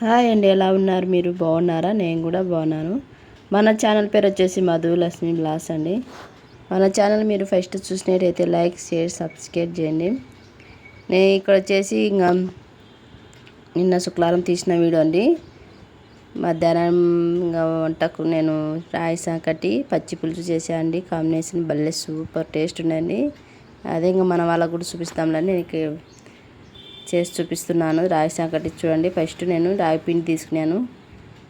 Hi అండి ఎలా ఉన్నారు? మీరు బాగున్నారా? నేను కూడా బాగున్నాను. మన ఛానల్ పేరు వచ్చేసి మధు లక్ష్మి బ్లాస్ అండి. మన ఛానల్ మీరు ఫస్ట్ చూసినట్టయితే లైక్ షేర్ సబ్స్క్రైబ్ చేయండి. నేను ఇక్కడ వచ్చేసి ఇంకా నిన్న శుక్రవారం తీసిన వీడియో అండి. మధ్యాహ్నం ఇంకా వంటకు నేను రాయి కట్టి పచ్చి పులుసు చేసా అండి. కాంబినేషన్ భలే సూపర్ టేస్ట్ ఉండండి అదే ఇంకా మన వాళ్ళకు కూడా చూపిస్తాంలే నేను చేసి చూపిస్తున్నాను. రాగి సంకటి చూడండి. ఫస్ట్ నేను రాగి పిండి తీసుకున్నాను.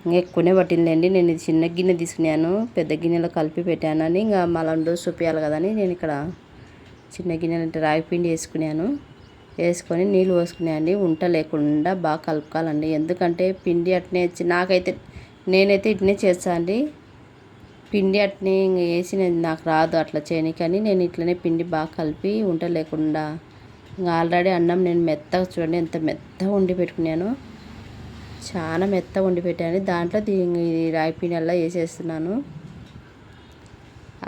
ఇంకా ఎక్కువనే పట్టిందండి నేను ఇది చిన్న గిన్నె తీసుకున్నాను. పెద్ద గిన్నెలో కలిపి పెట్టానని ఇంకా మళ్ళీ డోస్ చూపించాలి కదని నేను ఇక్కడ చిన్న గిన్నెలు అంటే రాగి పిండి వేసుకున్నాను. వేసుకొని నీళ్ళు పోసుకున్నాయండి ఉంట లేకుండా బాగా కలుపుకోవాలండి. ఎందుకంటే పిండి అట్నే నాకైతే నేనైతే ఇట్నే చేస్తానండి పిండి అట్నే ఇంకా వేసి నేను నాకు రాదు అట్లా చేయని కానీ నేను ఇట్లనే పిండి బాగా కలిపి ఉంట లేకుండా ఇంకా ఆల్రెడీ అన్నం నేను మెత్తగా చూడండి ఎంత మెత్తగా వండి పెట్టుకున్నాను. చాలా మెత్తగా వండి పెట్టాను. దాంట్లో దీని రాయి పీనల్లా వేసేస్తున్నాను.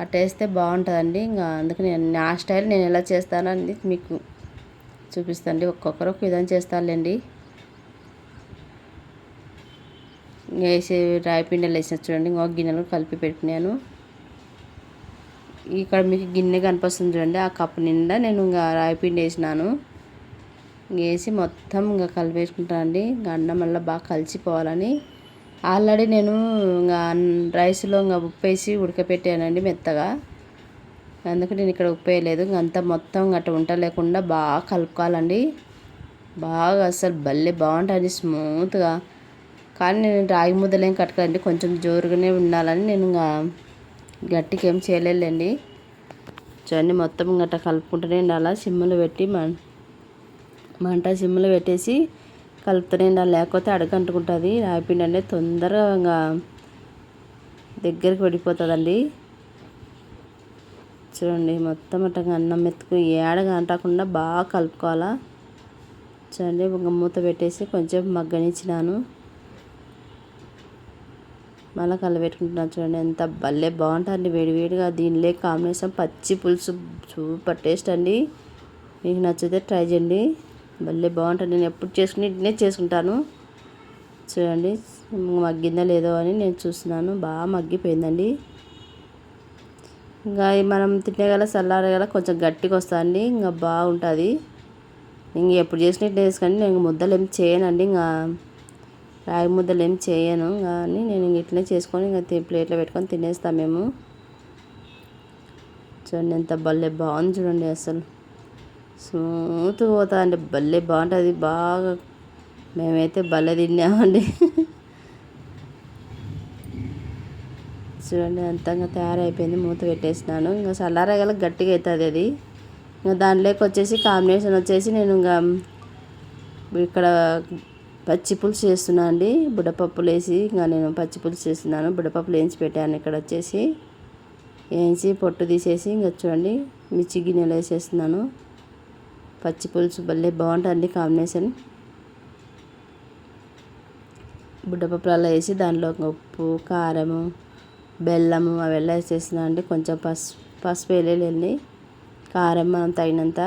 అట్ట వేస్తే బాగుంటుందండి. ఇంకా అందుకు నేను నా స్టైల్ నేను ఎలా చేస్తానని మీకు చూపిస్తాండి ఒక్కొక్కరు ఒక విధంగా చేస్తానులేండి వేసి రాయి పిండలు వేసిన చూడండి. ఇంకొక గిన్నెలు కలిపి పెట్టినాను ఇక్కడ మీకు గిన్నె కనిపిస్తుంది చూడండి. ఆ కప్పు నిండా నేను ఇంకా రాయిపిండి వేసినాను. వేసి మొత్తం ఇంకా కలిపేసుకుంటానండి ఇంకా అన్నం మళ్ళీ బాగా కలిసిపోవాలని. ఆల్రెడీ నేను ఇంకా రైస్లో ఇంకా ఉప్పు వేసి ఉడకపెట్టానండి మెత్తగా. అందుకు నేను ఇక్కడ ఉప్పు వేయలేదు. అంతా మొత్తం అట్లా ఉంట లేకుండా బాగా కలుపుకోవాలండి. బాగా అసలు భలే బాగుంటుంది స్మూత్గా. కానీ నేను రాగి ముద్దలేం కట్టకండి కొంచెం జోరుగానే ఉండాలని నేను ఇంకా గట్టికి ఏం చేయలేదండి చూడండి మొత్తం గట్ట కలుపుకుంటూనే ఉండాలి సిమ్ములు పెట్టి మంట సిమ్ములు పెట్టేసి కలుపుతూనే ఉండాలి. లేకపోతే అడగంటుకుంటుంది. రాయిపిండి అంటే తొందరగా దగ్గరికి పడిపోతుందండి. చూడండి మొత్తం అట్టగా అన్నం మెత్తుకు ఏడగా అంటకుండా బాగా కలుపుకోవాలా. చూడండి ఒక మూత పెట్టేసి కొంచెం మగ్గనిచ్చినాను. మళ్ళీ కలబెట్టుకుంటున్నాను చూడండి. ఎంత భలే బాగుంటుంది వేడివేడిగా దీనిలో కాంబినేషన్. పచ్చి పులుసు. సూపర్ టేస్ట్ అండి. మీకు నచ్చితే ట్రై చేయండి. భలే బాగుంటుంది. నేను ఎప్పుడు చేసుకుని ఇట్నే చేసుకుంటాను. చూడండి. మగ్గిందా లేదో అని నేను చూస్తున్నాను. బాగా మగ్గిపోయిందండి. ఇంకా మనం తినేగల చల్లారగల కొంచెం గట్టిగా వస్తుందండి. ఇంకా బాగుంటుంది. ఇంక ఎప్పుడు చేసినట్టు వేసుకొని నేను ముద్దలు ఏం చేయనండి. ఇంకా రాగి ముద్దలు ఏం చేయను. కానీ నేను ఇట్లనే చేసుకొని ఇంకా ప్లేట్లో పెట్టుకొని తినేస్తాం మేము. చూడండి ఎంత భలే బాగుంది చూడండి అసలు. స్మూత్ పోతా అంటే భలే బాగుంటుంది. బాగా మేమైతే భలే తిన్నామండి. చూడండి అంతంగా తయారైపోయింది. మూత పెట్టేసినాను. ఇంకా చల్లారగల గట్టిగా అవుతుంది అది. ఇంకా దాంట్లోకి వచ్చేసి కాంబినేషన్ వచ్చేసి నేను ఇంకా ఇక్కడ పచ్చి పులుసు చేస్తున్నాను అండి. బుడపప్పులు వేసి ఇంకా నేను పచ్చి పులుసు చేస్తున్నాను. బుడపప్పులు వేయించి పెట్టాను. ఇక్కడ వచ్చేసి వేయించి పొట్టు తీసేసి ఇంకా చూడండి మిర్చి గిన్నెలు వేసేస్తున్నాను. పచ్చి పులుసు భలే బాగుంటుంది కాంబినేషన్. బుడ్డపప్పులు అలా వేసి దాంట్లో ఉప్పు కారము బెల్లము అవి వేసేస్తున్నాను అండి కొంచెం పసుపు పసుపు వేయలేండి కారం మనం తగినంత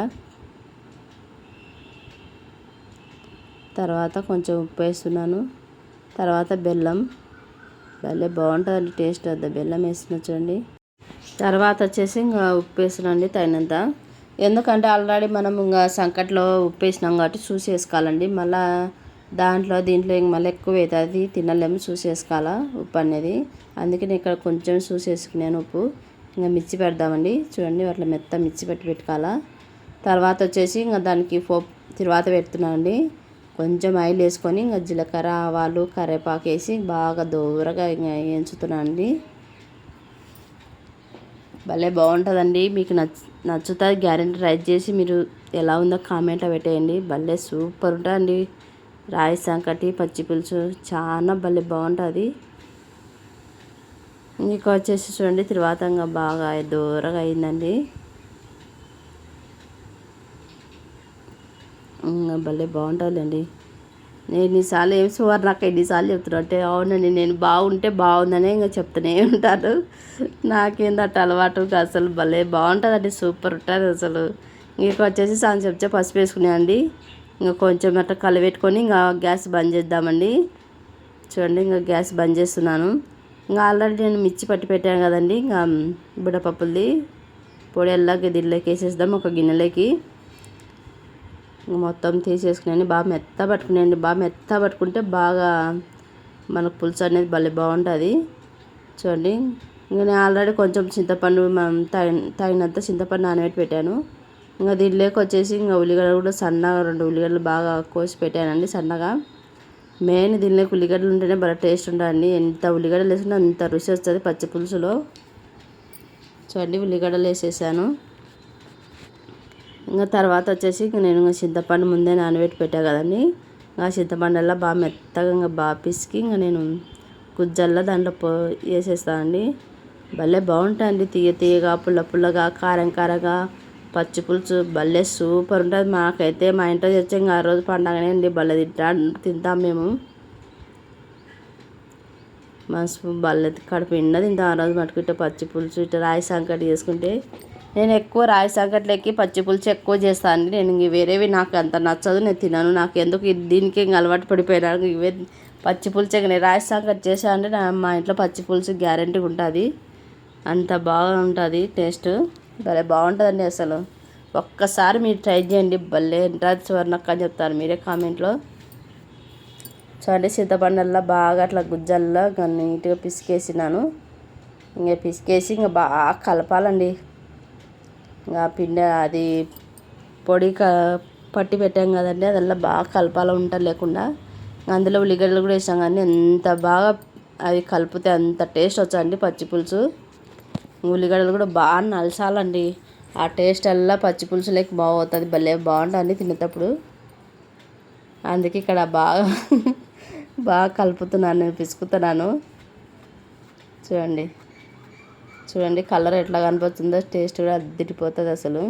తర్వాత కొంచెం ఉప్పు వేస్తున్నాను. తర్వాత బెల్లం. భలే బాగుంటుందండి టేస్ట్ వద్ద బెల్లం వేసిన చూడండి. తర్వాత వచ్చేసి ఇంకా ఉప్పు వేసినండి తగినంత. ఎందుకంటే ఆల్రెడీ మనం ఇంకా సంకట్లో ఉప్పు వేసినాం కాబట్టి చూసి వేసుకోవాలండి. మళ్ళీ దాంట్లో దీంట్లో ఇంక మళ్ళీ ఎక్కువ అవుతుంది. తినలేము చూసి వేసుకోవాలా ఉప్పు అనేది. అందుకే నేను ఇక్కడ కొంచెం చూసి వేసుకున్నాను ఉప్పు. ఇంకా మిర్చి పెడదామండి. చూడండి అట్లా మెత్త మిర్చి పెట్టి పెట్టుకోవాలా. తర్వాత వచ్చేసి ఇంకా దానికి పో తర్వాత పెడుతున్నాను అండి కొంచెం ఆయిల్ వేసుకొని ఇంకా జీలకర్ర ఆవాలు కరివేపాకు వేసి బాగా దూరగా ఇంకా వేయించుతున్నాను అండి భలే బాగుంటుందండి. మీకు నచ్చ నచ్చుతుంది గ్యారెంటీ ట్రై చేసి మీరు ఎలా ఉందో కామెంట్లో పెట్టేయండి. భలే సూపర్ ఉంటుందండి. రాయి సంకటి పచ్చి పులుసు చాలా భలే బాగుంటుంది. ఇంకా వచ్చేసి చూడండి తర్వాత ఇంకా బాగా దూరగా అయిందండి. భలే బాగుంటుందండి. నేను ఎన్నిసార్లు ఏం సువారు నాకు ఎన్నిసార్లు చెప్తున్నా అంటే అవునండి నేను బాగుంటే బాగుందని ఇంకా చెప్తూనే ఉంటాను. నాకేందట అలవాటు అసలు భలే బాగుంటుందండి సూపర్ ఉంటుంది అసలు. ఇంకా వచ్చేసి సాయం చెప్తే పసుపు వేసుకున్నాయండి ఇంకా కొంచెం అట్లా కలిపెట్టుకొని ఇంకా గ్యాస్ బంద్ చేద్దామండి. చూడండి ఇంకా గ్యాస్ బంద్ చేస్తున్నాను. ఇంకా ఆల్రెడీ నేను మిర్చి పట్టి పెట్టాను కదండి ఇంకా బుడపప్పులది పొడి ఎల్లాకి దీనిలోకి వేసేద్దాం ఒక గిన్నెలోకి. మొత్తం తీసేసుకుని బాగా మెత్త పట్టుకునేయండి. బాగా మెత్త పట్టుకుంటే బాగా మనకు పులుసు అనేది భలే బాగుంటుంది. చూడండి ఇంకా నేను ఆల్రెడీ కొంచెం చింతపండు మనం తగినంత చింతపండు నానబెట్టి పెట్టాను. ఇంకా దీనిలోకి వచ్చేసి ఇంకా ఉల్లిగడ్డలు కూడా సన్నగా రెండు ఉల్లిగడ్డలు బాగా కోసి పెట్టానండి సన్నగా. మెయిన్ దీనిలోకి ఉల్లిగడ్డలు ఉంటేనే బాగా టేస్ట్ ఉండాలండి. ఎంత ఉల్లిగడ్డలు వేసినా అంత రుచి వస్తుంది పచ్చి పులుసులో. చూడండి ఉల్లిగడ్డలు వేసేసాను. ఇంకా తర్వాత వచ్చేసి ఇంకా నేను ఇంకా చింతపండు ముందే నానబెట్టి పెట్టా కదండి. ఆ చింతపండు బాగా మెత్తగా ఇంకా బాగా పిసికి ఇంకా నేను గుజ్జల్లా దాంట్లో పో వేసేస్తానండి భలే బాగుంటుంది తీయ తీయగా పుల్ల పుల్లగా కారం కారంగా పచ్చి పులుసు భలే సూపర్ ఉంటుంది. మాకైతే మా ఇంట్లో తెచ్చి ఇంకా ఆ రోజు పండగనే అండి. భలే తింటా తింటాం మేము. మనసు భలే కడుపు నిండా తింటాం. ఆ రోజు మట్టుకుంటే పచ్చి పులుసు ఇట్లా రాయి సంకటి చేసుకుంటే నేను ఎక్కువ రాయి సంకట్లకి పచ్చి పులుసు ఎక్కువ చేస్తాను నేను ఇంక వేరేవి నాకు అంత నచ్చదు నేను తినను. నాకు ఎందుకు దీనికి ఇంక అలవాటు పడిపోయినాను ఇవే పచ్చి పులుసు నేను రాయి సంకటి చేసా అంటే మా ఇంట్లో పచ్చి పులుసు గ్యారంటీ ఉంటుంది. అంత బాగుంటుంది టేస్ట్. భలే బాగుంటుందండి అసలు. ఒక్కసారి మీరు ట్రై చేయండి. భలే ఎంట్రాజ్ స్వర్ణక్క అని చెప్తారు. మీరే కామెంట్లో చూడండి. చింతపండల్లా బాగా అట్లా గుజ్జల్లా నీట్గా పిసికేసినాను. ఇంకా పిసికేసి ఇంకా బాగా కలపాలండి. ఇంకా పిండి అది పొడి క పట్టి పెట్టాం కదండి అదల్లా బాగా కలపాలి ఉంట లేకుండా. అందులో ఉల్లిగడ్డలు కూడా వేసాం కానీ ఎంత బాగా అది కలిపితే అంత టేస్ట్ వచ్చండి పచ్చి పులుసు. ఉల్లిగడ్డలు కూడా బాగా నలసాలండి. ఆ టేస్ట్ అల్లా పచ్చి పులుసు లేక బాగుతుంది భలే బాగుంటుంది తినేటప్పుడు. అందుకే ఇక్కడ బాగా బాగా కలుపుతున్నాను పిసుకుతున్నాను. చూడండి. చూడండి కలర్ ఎట్లా కనిపిస్తుందో టేస్ట్ కూడా అద్దిటిపోతుంది అసలు.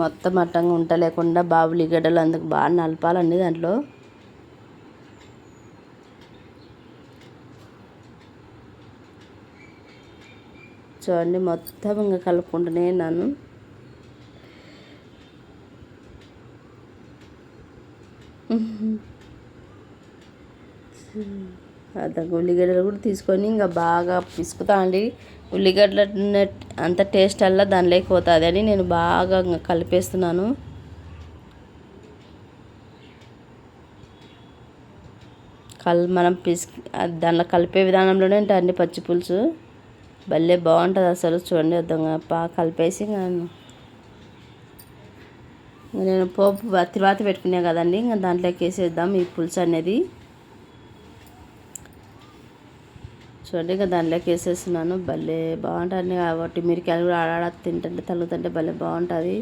మొత్తం అట్టంగా ఉంటలేకుండా బాబులి గడ్డలు అందుకు బాగా నలపాలండి దాంట్లో. చూడండి మొత్తం ఇంకా కలుపుకుంటూనే నన్ను అదే ఉల్లిగడ్డలు కూడా తీసుకొని ఇంకా బాగా పిసుకుతా అండి. ఉల్లిగడ్డల అంత టేస్ట్ అలా దానిలోకి పోతుంది అని నేను బాగా కలిపేస్తున్నాను. కల్ మనం పిసి దానిలో కలిపే విధానంలోనే అన్ని పచ్చి పులుసు. భలే బాగుంటుంది అసలు చూడండి వద్దంగా బాగా కలిపేసి నేను. పోపు తర్వాత పెట్టుకునే కదండి ఇంకా దాంట్లోకి వేసేద్దాం ఈ పులుసు అనేది. చూడండి ఇంకా దాంట్లోకి వేసేస్తున్నాను. భలే బాగుంటుంది కాబట్టి మిరికాయలు కూడా ఆడాడ తింటుంటే తలుగుతుంటే భలే బాగుంటుంది.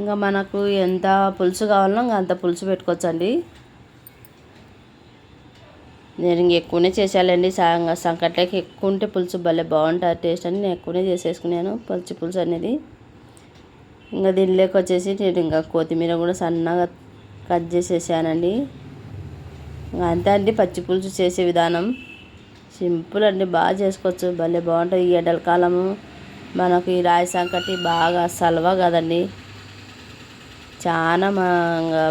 ఇంకా మనకు ఎంత పులుసు కావాలో ఇంకా అంత పులుసు పెట్టుకోవచ్చండి. నేను ఇంక ఎక్కువనే చేసేయాలండి. సంకట్లోకి ఎక్కువ ఉంటే పులుసు భలే బాగుంటుంది టేస్ట్ అని నేను ఎక్కువనే చేసేసుకున్నాను పచ్చి పులుసు అనేది. ఇంకా దీనిలోకి వచ్చేసి నేను ఇంకా కొత్తిమీర కూడా సన్నగా కట్ చేసేసానండి. అంతే అండి పచ్చి పులుసు చేసే విధానం. సింపుల్ అండి బాగా చేసుకోవచ్చు. భలే బాగుంటుంది ఈ ఎండల కాలము. మనకు ఈ రాయి సంకటి బాగా సలవ కదండి. చాలా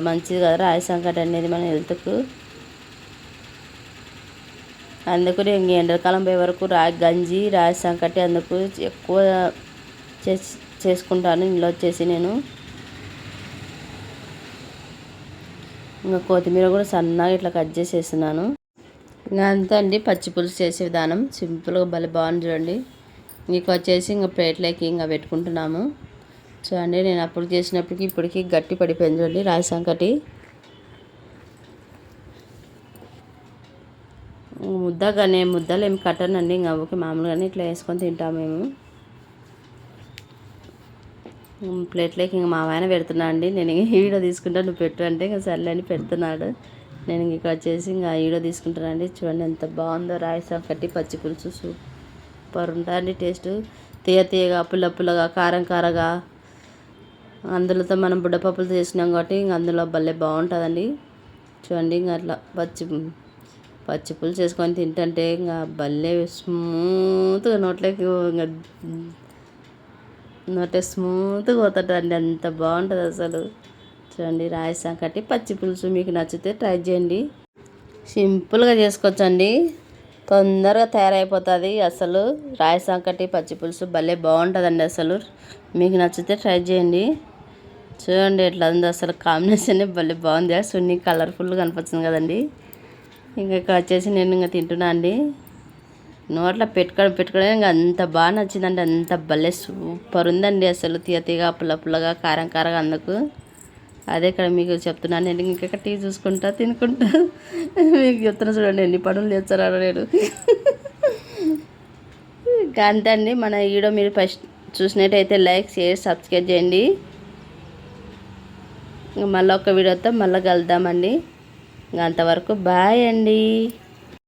మంచిది కదా రాయి సంకటి అనేది మన హెల్త్కు. అందుకు నేను ఎండాకాలం పోయే వరకు రాయి గంజి రాయి సంకటి అందుకు ఎక్కువ చేసి చేసుకుంటాను ఇంట్లో వచ్చేసి నేను. ఇంకా కొత్తిమీర కూడా సన్నగా ఇట్లా కట్ చేసేసినాను ఇంకా అంతే అండి పచ్చి పులుసు చేసే విధానం. సింపుల్గా భలే బాగుంది చూడండి. ఇంక వచ్చేసి ఇంకా ప్లేట్లోకి ఇంకా పెట్టుకుంటున్నాము. చూడండి నేను అప్పుడు చేసినప్పటికి ఇప్పటికి గట్టి పడిపోయింది చూడండి రాగి సంకటి. ముద్దగానే ముద్దలు ఏమి కట్టనండి. ఇంకా అవ్వకి మామూలుగానే ఇట్లా వేసుకొని తింటాము మేము. ప్లేట్లోకి ఇంక మా ఆయన పెడుతున్నా అండి. నేను ఈడో తీసుకుంటా నువ్వు పెట్టు అంటే ఇంకా సర్లే అని పెడుతున్నాడు. నేను ఇంక వచ్చేసి ఇంకా ఈడో తీసుకుంటానండి చూడండి ఎంత బాగుందో రాయిసం కట్టి పచ్చి పులుసు సూపర్ ఉంటుంది టేస్ట్. తీయ తీయగా పుల్ల పుల్లగా కారం కారగా. అందులోతో మనం బుడ్డపప్పులు చేసినాం కాబట్టి ఇంక అందులో భలే బాగుంటుందండి. చూడండి ఇంక అట్లా పచ్చి పచ్చి పులుసు చేసుకొని తింటుంటే ఇంకా భలే స్మూత్గా నోట్లోకి ఇంకా నోటే స్మూత్గా పోతుందండి అంత బాగుంటుంది అసలు. చూడండి రాయసం కట్టి పచ్చి పులుసు మీకు నచ్చితే ట్రై చేయండి. సింపుల్గా చేసుకోవచ్చండి. తొందరగా తయారైపోతుంది అసలు. రాయసం కట్టి పచ్చి పులుసు భలే బాగుంటుందండి అసలు. మీకు నచ్చితే ట్రై చేయండి. చూడండి ఎట్లా ఉంది అసలు కాంబినేషన్ భలే బాగుంది. సున్ని కలర్ఫుల్గా కనిపిస్తుంది కదండి. ఇంకా వచ్చేసి నేను ఇంకా తింటున్నా అండి. నోట్లో పెట్టుకోవడం పెట్టుకోవడం ఇంకా అంత బాగా నచ్చిందండి అంత భలే సూపర్ ఉందండి అసలు తీయ తీగ పుల్ల పుల్లగా కారం కారంగా అందుకు. అదే ఇక్కడ మీకు చెప్తున్నాను నేను ఇంకొక టీ చూసుకుంటా తినుకుంటా. మీకు చెప్తున్నా చూడండి ఎన్ని పనులు చేస్తారా నేను. ఇంకా అంతే అండి మన వీడియో మీరు ఫస్ట్ చూసినట్టయితే లైక్ షేర్ సబ్స్క్రైబ్ చేయండి. ఇంకా మళ్ళీ ఒక వీడియోతో మళ్ళీ కలుద్దామండి. ఇంకా అంతవరకు బాయ్ అండి.